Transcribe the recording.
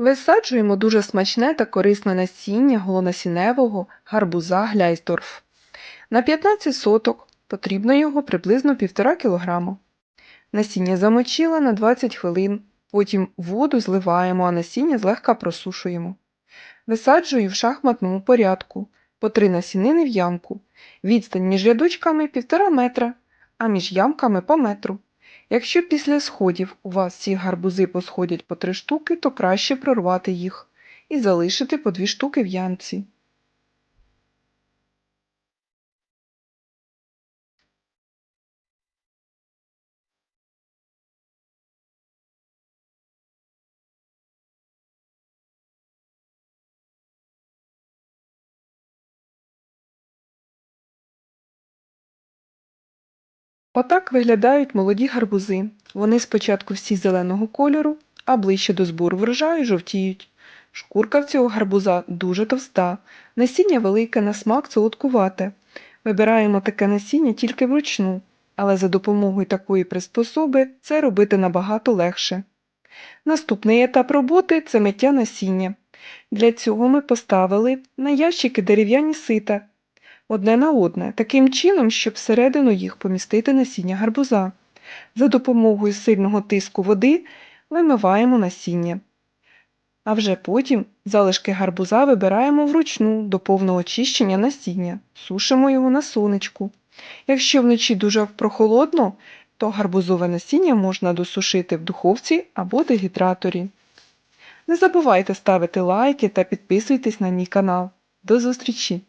Висаджуємо дуже смачне та корисне насіння голонасінневого гарбуза Гляйсдорф. На 15 соток потрібно його приблизно 1,5 кг. Насіння замочила на 20 хвилин, потім воду зливаємо, а насіння злегка просушуємо. Висаджую в шахматному порядку по 3 насінини в ямку. Відстань між рядочками 1,5 метра, а між ямками по метру. Якщо після сходів у вас ці гарбузи посходять по три штуки, то краще прорвати їх і залишити по дві штуки в ямці. Отак виглядають молоді гарбузи. Вони спочатку всі зеленого кольору, а ближче до збору врожаю жовтіють. Шкурка в цього гарбуза дуже товста, насіння велике на смак солодкувате. Вибираємо таке насіння тільки вручну, але за допомогою такої приспособи це робити набагато легше. Наступний етап роботи це миття насіння. Для цього ми поставили на ящики дерев'яні сита одне на одне, таким чином, щоб всередину їх помістити насіння гарбуза. За допомогою сильного тиску води вимиваємо насіння. А вже потім залишки гарбуза вибираємо вручну до повного очищення насіння, сушимо його на сонечку. Якщо вночі дуже прохолодно, то гарбузове насіння можна досушити в духовці або дегідраторі. Не забувайте ставити лайки та підписуйтесь на мій канал. До зустрічі!